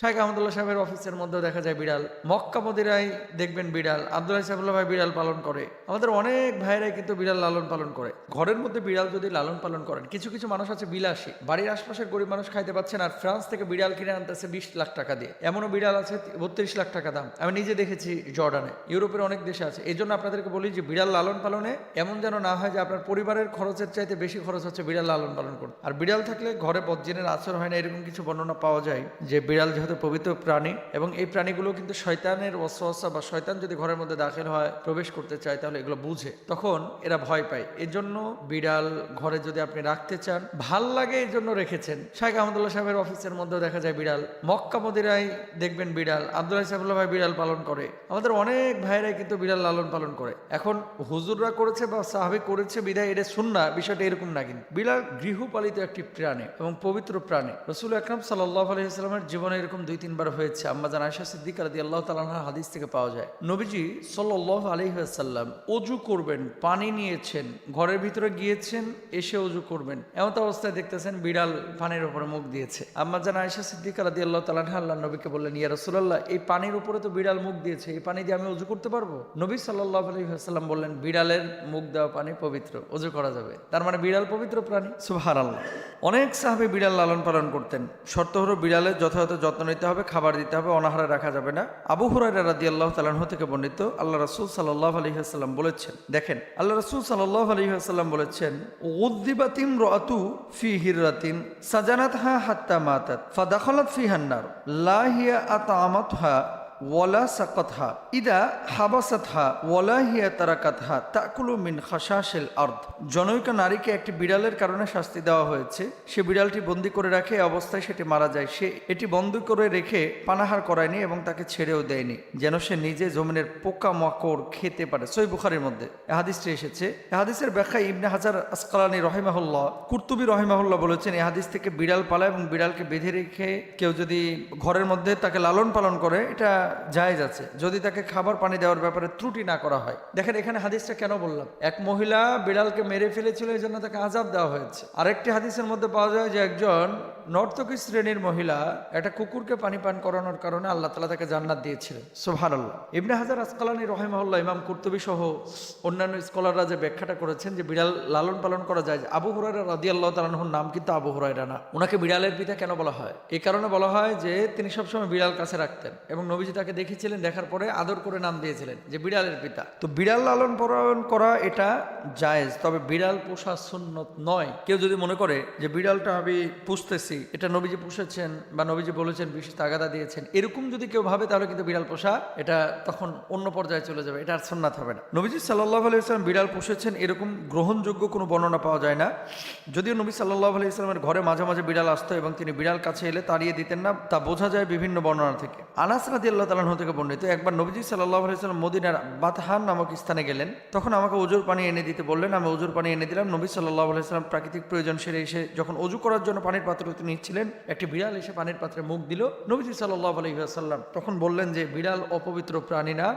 শাহেখ আহমদুল্লাহ সাহেবের অফিসের মধ্যেও দেখা যায় বিড়াল। মক্কা মদিরায় দেখবেন বিড়াল। আবদুল্লাহ সাহেবুল্লাহ ভাই বিড়াল পালন করে। আমাদের অনেক ভাইরাই কিন্তু বিড়াল লালন পালন করে। ঘরের মধ্যে বিড়াল যদি লালন পালন করেন, কিছু কিছু মানুষ আছে বিলাসী। বাড়ির আশপাশের গরিব মানুষ খাইতে পাচ্ছেন আর ফ্রান্স থেকে বিড়াল কিনে আনতেছে বিশ লাখ টাকা দিয়ে। এমনও বিড়াল আছে, বত্রিশ লাখ টাকা দাম। আমি নিজে দেখেছি জর্ডানে। ইউরোপের অনেক দেশে আছে। এই জন্য আপনাদেরকে বলি যে বিড়াল লালন পালনে এমন যেন না হয় যে আপনার পরিবারের খরচের চাইতে বেশি খরচ হচ্ছে বিড়াল লালন পালন করুন আর বিড়াল থাকলে ঘরে বজ্জিনের আচর হয় না, এরকম কিছু বর্ণনা পাওয়া যায় যে বিড়াল যেহেতু পবিত্র প্রাণী এবং এই প্রাণীগুলো কিন্তু শয়তানের অস্বস্থা বা শয়তান যদি ঘরের মধ্যে দাখিল হয়, প্রবেশ করতে চায়, তাহলে এগুলো বুঝে। তখন এরা ভয় পায়। এর জন্য বিড়াল ঘরে যদি আপনি রাখতে চান, ভালো লাগে এই জন্য রেখেছেন। শাহেখ আহমদুল্লাহ সাহেবের অফিসের মধ্যেও দেখা যায় বিড়াল। মক্কা মদিরায় দেখবেন বিড়াল। আবদুল্লাহ সাহেবুল্লাহ ভাই বিড়াল পালন করে। আমাদের অনেক ভাইরাই কিন্তু বিড়াল লালন পালন করে। এখন হুজুররা করেছে বা সাহাবি করেছে বিদায়, এটা শুননা বিষয়টা এরকম না কিন্তু। বিড়াল গৃহপালিত একটি প্রাণী এবং পবিত্র প্রাণী। রসুল আকরাম সাল্লাহ আলহিহাস্লামের জীবনে এরকম দুই, তিনবার হয়েছে। আম্মা জান আয়সা সিদ্দিক রাদি আল্লাহ তালাহার হাদিস থেকে পাওয়া যায়। নবীজি সাল্লাহ আলহিহাসাল্লাম অজু করবেন, পানি নিয়েছেন, ঘরের ভিতরে গিয়েছেন, এসে অজু করবেন। এমন অবস্থায় দেখতেছেন বিড়াল পানির উপরে মুখ দিয়েছে। আম্মা জান আয়সা সিদ্দিক রাদি আল্লাহ তালাহা আল্লাহ নবীকে বললেন, ইয়া রসুল্লাহ এই পানির উপরে তো বিড়াল মুখ দিয়েছে, এই পানি দিয়ে আমি অজু করতে পারব? নবী সাল্লাহ আলহিহাসাল্লাম বললেন, বিড়ালের মুখ দেওয়া পানি পবিত্র, অজু করা যাবে। তার মানে বিড়াল পবিত্র প্রাণী। সুহার আল্লাহ অনেক সাহাবি বিড়াল লালন পালন করতেন। শর্ত হলো বিড়ালের যথাযথ যত্ন নিতে হবে, খাবার দিতে হবে, অনাহারে রাখা যাবে না। আবু হুরাইরা রাদি আল্লাহ তালাহ থেকে বর্ণিত, আল্লাহ রসুল সাল্লাহ আলহিহাস্লাম বলেছেন, দেখেন, আল্লাহ রসুল সাল্লাহ আলহিহাস্লাম বলেছেন উদ্দিবাতিম রাতু ফি হিরাতিন সাজানাত হা হাত্তা মাতাত, ফাদাখলাত ফি হান্নার লাহিয়া আতামাত হা ওয়ালা সাকাতহা, ইদা হাবাসাতহা, ওয়ালা হিয়া তারাকাতহা, তাকুলু মিন খাসাশিল আর্দ। জনৈক নারীকে একটি বিড়ালের কারণে শাস্তি দেওয়া হয়েছে। সে বিড়ালটি বন্দি করে রাখে অবস্থায় সেটি মারা যায়। সে এটি বন্দি করে রেখে পানাহার করায়নি এবং তাকে ছেড়েও দেয়নি, যেন সে নিজে জমিনের পোকা মাকড় খেতে পারে। সই বুখারের মধ্যে এহাদিসটি এসেছে। এহাদিসের ব্যাখ্যা ইবনে হাজার আসকালানি রহিমাহুল্লাহ, কুর্তুবি রহিমাহুল্লাহ বলেছেন এহাদিস থেকে বিড়াল পালা এবং বিড়ালকে বেঁধে রেখে কেউ যদি ঘরের মধ্যে তাকে লালন পালন করে, এটা জায়েজ আছে। যদি তাকে খাবার পানি দেওয়ার ব্যাপারে ত্রুটি না করা হয়। দেখেন এখানে হাদিসটা কেন বললাম? এক মহিলা বিড়ালকে মেরে ফেলেছিল, এই জন্য তাকে আজাব দেওয়া হয়েছে। আরেকটি হাদিসের মধ্যে পাওয়া যায় যে একজন নর্তকী শ্রেণির মহিলা একটা কুকুরকে পানি পান করানোর কারণে আল্লাহ তালা তাকে জান্নাত দিয়েছিলেন। সোহান আল্লাহ ইবনে হাজার আসকালানি রহিমহল্লা ইমাম কুর্তুবি সহ অন্যান্য স্কলাররা যে ব্যাখ্যাটা করেছেন যে বিড়াল লালন পালন করা যায় আবু হুরাইরা রাদি আল্লাহ তালাহুর নাম কিন্তু আবু হুরাইরা না। ওনাকে বিড়ালের পিতা কেন বলা হয়? এই কারণে বলা হয় যে তিনি সবসময় বিড়াল কাছে রাখতেন এবং নবীজি তাকে দেখেছিলেন, দেখার পরে আদর করে নাম দিয়েছিলেন, যে বিড়ালের পিতা। তো বিড়াল লালন পালন করা এটা জায়েজ, তবে বিড়াল পোষা সুন্নত নয়। কেউ যদি মনে করে যে বিড়ালটা আমি পুষতেছি, এটা নবীজি পুষেছেন বা নবীজি বলেছেন, বিশেষ তাগাদা দিয়েছেন, এরকম যদি কেউ ভাবে, তাহলে কিন্তু বিড়াল পোষা, এটা তখন অন্য পর্যায়ে চলে যাবে, এটা আর সুন্নাত হবে না। নবীজি সাল্লাহ আলাইসলাম বিড়াল পুষেছেন, এরকম গ্রহণযোগ্য কোনো বর্ণনা পাওয়া যায় না। যদিও নবী সাল্লাহ আলি ইসলামের ঘরে মাঝে মাঝে বিড়াল আসতো এবং তিনি বিড়াল কাছে এলে তাড়িয়ে দিতেন না, তা বোঝা যায় বিভিন্ন বর্ণনা থেকে। আনাস আল্লাহ তালাহ থেকে বর্ণিত, একবার নবীজি সাল্লাহ আলি ইসলাম মদিনার বাতহান নামক স্থানে গেলেন। তখন আমাকে ওজুর পানি এনে দিতে বললেন, আমি ওজুর পানি এনে দিলাম। নবী সাল্লাহ আলি ইসলাম প্রাকৃতিক প্রয়োজন সেরে এসে যখন অজু করার জন্য পানির পাত্র নিচ্ছিলেন, একটি বিড়াল এসে পানির পাত্রে মুখ দিল। নবীজি সাল্লাহ আলি সাল্লাম তখন বললেন যে, বিড়াল অপবিত্র প্রাণী না,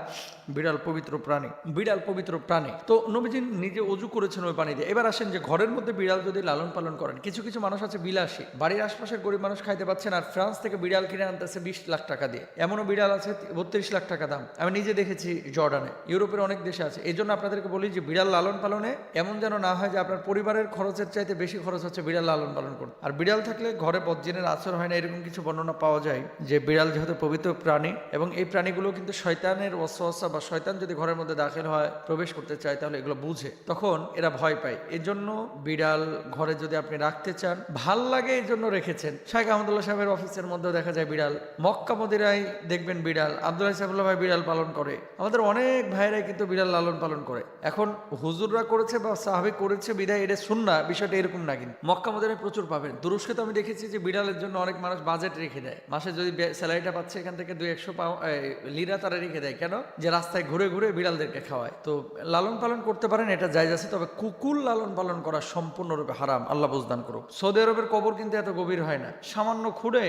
বিড়াল পবিত্র প্রাণী, বিড়াল পবিত্র প্রাণী। তো নবীজি নিজে অজু করেছেন ওই পানি দিয়ে। এবার আসেন যে, ঘরের মধ্যে বিড়াল যদি লালন পালন করেন, কিছু কিছু মানুষ আছে বিলাসী। বাড়ির আশপাশের গরিব মানুষ খাইতে পাচ্ছেন আর ফ্রান্স থেকে বিড়াল কিনে আনতেছে বিশ লাখ টাকা দিয়ে। এমনও বিড়াল আছে বত্রিশ লাখ টাকা দাম। আমি নিজে দেখেছি জর্ডানে। ইউরোপের অনেক দেশে আছে। এই জন্য আপনাদেরকে বলি যে বিড়াল লালন পালনে এমন যেন না হয় যে আপনার পরিবারের খরচের চাইতে বেশি খরচ হচ্ছে বিড়াল লালন পালন করুন আর বিড়াল থাকলে ঘরে বজ্জিনের আচর হয় না, এরকম কিছু বর্ণনা পাওয়া যায় যে বিড়াল যেহেতু পবিত্র প্রাণী এবং এই প্রাণীগুলো কিন্তু শয়তানের অস্বস্থা বা শয়তান যদি ঘরের মধ্যে দাখিল হয়, প্রবেশ করতে চায়, তাহলে এগুলো বুঝে। তখন এরা ভয় পায়। এর জন্য বিড়াল ঘরে যদি আপনি রাখতে চান, ভালো লাগে এই জন্য রেখেছেন। শাহেখ আহমদুল্লাহ সাহেবের অফিসের মধ্যেও দেখা যায় বিড়াল। মক্কা মদিরায় দেখবেন বিড়াল আবদুল্লাহ সাহেবুল্লাহ ভাই বিড়াল পালন করে। আমাদের অনেক ভাইরাই কিন্তু বিড়াল লালন পালন করে। এখন হুজুররা করেছে বা সাহাবি করেছে বিদায়, এটা শুননা বিষয়টা এরকম না কিন্তু। মক্কা মদিরায় প্রচুর পাবেন। তুরস্কে তো আমি দেখেছি যে বিড়ালের জন্য অনেক মানুষ বাজেট রেখে দেয়। মাসে যদি স্যালারিটা পাচ্ছে, এখান থেকে দুই একশো লিরা তারা রেখে দেয়। কেন? যে রাস্তায় ঘুরে ঘুরে বিড়ালদেরকে খাওয়ায়। তো লালন পালন করতে পারেন, এটা জায়জ আছে, তবে কুকুর লালন পালন করা সম্পূর্ণরূপে হারাম। আল্লাহ বুঝদান করুক। সৌদি আরবের কবর কিন্তু এত গভীর হয় না। সামান্য খুঁড়ে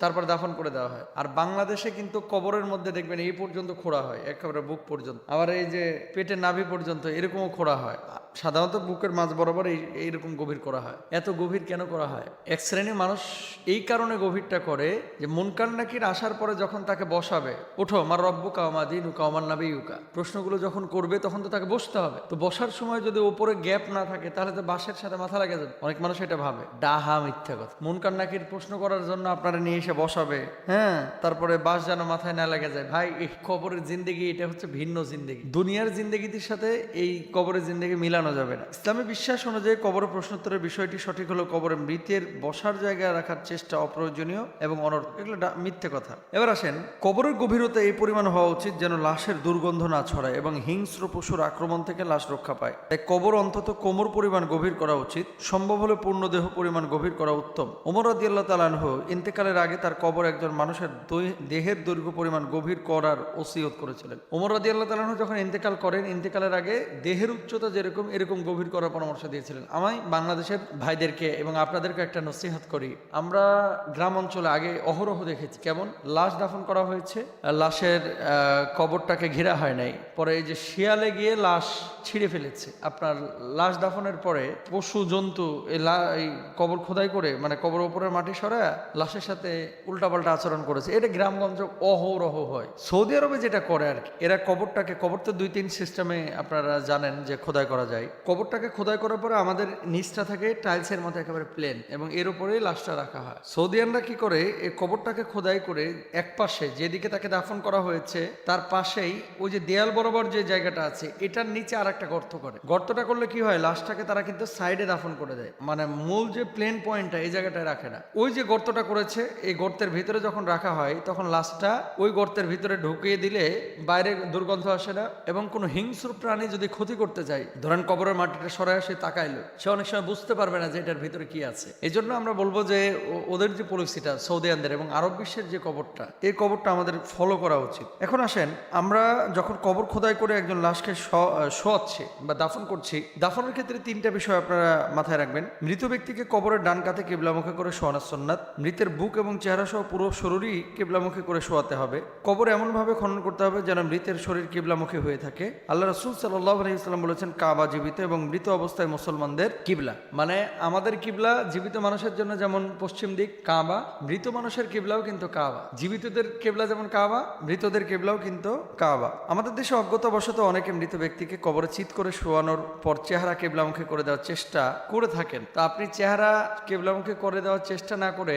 তারপর দাফন করে দেওয়া হয়। আর বাংলাদেশে কিন্তু কবরের মধ্যে দেখবেন এই পর্যন্ত খোড়া হয়, একেবারে বুক পর্যন্ত। আবার এই যে পেটের নাভি পর্যন্ত এরকমও খোড়া হয়। সাধারণত বুকের মাঝ বরাবর এই, এইরকম গভীর করা হয়। এত গভীর কেন করা হয়? এক শ্রেণির মানুষ এই কারণে গভীরটা করে যে মুনকার নাকির আসার পরে যখন তাকে বসাবে, ওঠো, আমার রব্বু কামা দিন আমার নাবি উকা প্রশ্নগুলো যখন করবে, তখন তো তাকে বসতে হবে। তো বসার সময় যদি ওপরে গ্যাপ না থাকে, তাহলে তো বাসের সাথে মাথা লাগে যাবে। অনেক মানুষ এটা ভাবে। ডাহা মিথ্যা কথা। মুনকার নাকির প্রশ্ন করার জন্য আপনারা নিয়ে এসে বসাবে। হ্যাঁ তারপরে বাস যেন মাথায় না লাগে যায়। ভাই, এই কবরের জিন্দগি, এটা হচ্ছে ভিন্ন জিন্দগি। দুনিয়ার জিন্দগিটির সাথে এই কবরের জিন্দগি মিলানো যাবে না। ইসলামী বিশ্বাস অনুযায়ী কবর প্রশ্নোত্তরের বিষয়টি সঠিক হলো কবরে মৃতের বসার জায়গায় রাখার চেষ্টা অপ্রয়োজনীয় এবং অনর্থক এগুলো মিথ্যে কথা। এবার আসেন, কবরের গভীরতা এই পরিমাণ হওয়া উচিত যেন লাশের দুর্গন্ধ না ছড়ায় এবং হিংস্র পশুর আক্রমণ থেকে লাশ রক্ষা পায়। তাই কবর অন্তত কোমর পরিমাণ গভীর করা উচিত, সম্ভব হলে পূর্ণ দেহ পরিমাণ গভীর করা উত্তম। ওমর রাদিয়াল্লাহ তালানহ ইন্তেকালের আগে তার কবর একজন মানুষের দেহের দৈর্ঘ্য পরিমাণ গভীর করার ওসিয়ত করেছিলেন। ওমর রাদিয়াল্লাহ তালানহ যখন ইন্তেকাল করেন, ইন্তেকালের আগে দেহের উচ্চতা যেরকম এরকম গভীর করার পরামর্শ দিয়েছিলেন। আমি বাংলাদেশের ভাইদেরকে এবং আপনাদেরকে একটা নসিহাত করি। আমরা গ্রাম অঞ্চলে আগে অহরহ দেখেছি। কেমন? লাশ দাফন করা হয়েছে। লাশের কবরটাকে ঘেরা হয় নাই। পরে এই যে শিয়ালে গিয়ে লাশ ছিঁড়ে ফেলেছে। আপনার লাশ দাফনের পরে পশু, জন্তু এই কবর খোদাই করে মানে কবর উপরের মাটি সরা লাশের সাথে উল্টাপাল্টা আচরণ করেছে। এটা গ্রামগঞ্জ অহরহ হয়। সৌদি আরবে যেটা করে আর কি, এরা কবরটাকে, কবর তো দুই তিন সিস্টেমে আপনারা জানেন যে খোদাই করা যায়। কবরটাকে খোদাই করার পরে আমাদের নিচটা থাকে টাইলসের মতো একেবারে প্লেন এবং এর উপরেই লাশটা রাখা হয়। সৌদিয়ানরা কি করে এই কবরটাকে খোদাই করে এক পাশে যেদিকে তাকে দাফন করা হয়েছে, তার পাশেই ওই যে দেয়াল বরাবর যে জায়গাটা আছে, এটার নিচে আর একটা গর্ত করে। গর্তটা করলে কি হয়, লাশটাকে তারা কিন্তু সাইডে দাফন করে দেয়। মানে মূল যে প্লেন পয়েন্টটা এই জায়গাটায় রাখে না। ওই যে গর্তটা করেছে, এই গর্তের ভিতরে যখন রাখা হয়, তখন লাশটা ওই গর্তের ভিতরে ঢুকিয়ে দিলে বাইরে দুর্গন্ধ আসে না এবং কোনো হিংস্র প্রাণী যদি ক্ষতি করতে যায় ধরেন কবরের মাটিটা সরাই সে তাকাইলো। সে অনেক সময় বুঝতে পারবে না যে এটার ভিতরে কি আছে। এই জন্য আমরা বলব যে ওদের যে পলিসিটা, সৌদিয়ানদের এবং আরব বিশ্বের যে কবরটা, এই কবরটা আমাদের ফলো করা উচিত। এখন আসেন, আমরা যখন কবর খোদাই করে একজন লাশকে শোয়াচ্ছি বা দাফন করছি, দাফনের ক্ষেত্রে তিনটা বিষয় আপনারা মাথায় রাখবেন। মৃত ব্যক্তিকে কবরের ডান কাতে কেবলামুখে করে শোয়ানো সন্ন্যাত মৃতের বুক এবং চেহারা সহ পুরো শরীরই কেবলামুখী করে শোয়াতে হবে। কবর এমনভাবে খনন করতে হবে যেন মৃতের শরীর কেবলামুখী হয়ে থাকে। আল্লাহ রসুল সাল্লাহ আলহিসাল্লাম বলেছেন, কাবা জীবিত এবং মৃত অবস্থায় মুসলমানদের কিবলা। মানে আমাদের কিবলা জীবিত মানুষের জন্য যেমন পশ্চিম দিক কাবা, মৃত মানুষের কিবলাও কিন্তু কাবা। জীবিতদের কেবলা যেমন কাবা, মৃতদের কেবলাও কিন্তু কাবা। আমাদের দেশে অজ্ঞতাবশত অনেকে মৃত ব্যক্তিকে কবরে চিত করে শোয়ানোর পর চেহারা কেবলামুখী করে দেওয়ার চেষ্টা করে থাকেন। তো আপনি চেহারা কেবলামুখী করে দেওয়ার চেষ্টা না করে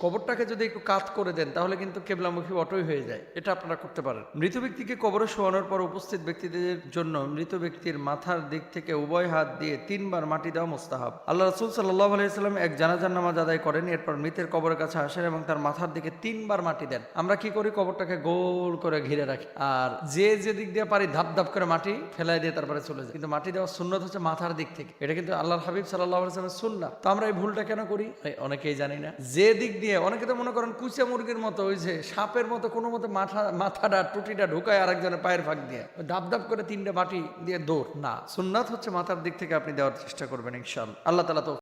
কবরটাকে যদি একটু কাত করে দেন, তাহলে কিন্তু কেবলামুখী অটোই হয়ে যায়। এটা আপনারা করতে পারেন। মৃত ব্যক্তিকে কবরে শোয়ানোর পর উপস্থিত ব্যক্তিদের জন্য মৃত ব্যক্তির মাথার দিক থেকে উভয় হাত দিয়ে তিনবার মাটি দেওয়া মোস্তাহাব। আল্লাহ রসুল সাল্লাহ আলাইসাল্লাম এক জানাজার নামাজ আদায় করেন, এরপর মৃতের কবরের কাছে আসেন এবং তার মাথার দিকে তিনবার মাটি দেন। আমরা কি করি? কবরটাকে গোল করে ঘিরে রাখি। আর যে যে দিক দিয়ে পারি ধাপ ধাপ করে মাটি ফেলাই দিয়ে তারপরে চলে যায় কিন্তু মাটি দেওয়ার সুন্নত হচ্ছে মাথার দিক থেকে। এটা কিন্তু আল্লাহর হাবিব সাল্লাহ আলাইসালামের সুন্না। তো আমরা এই ভুলটা কেন করি? অনেকেই জানি না। যে দিক দিয়ে, অনেকে তো মনে করেন কুচা মুরগির মতো, ওই যে সাপের মতো, কোনো মতো মাথা, মাথাটা, টুটিটা ঢুকায় আরেকজনের পায়ের ফাঁক দিয়ে। ধাপ ধাপ করে তিনটে মাটি দিয়ে দৌড়। না সুন্নাত হচ্ছে মাথার দিক থেকে আপনি দেওয়ার চেষ্টা করবেন ইনশাল আল্লাহ তালা তো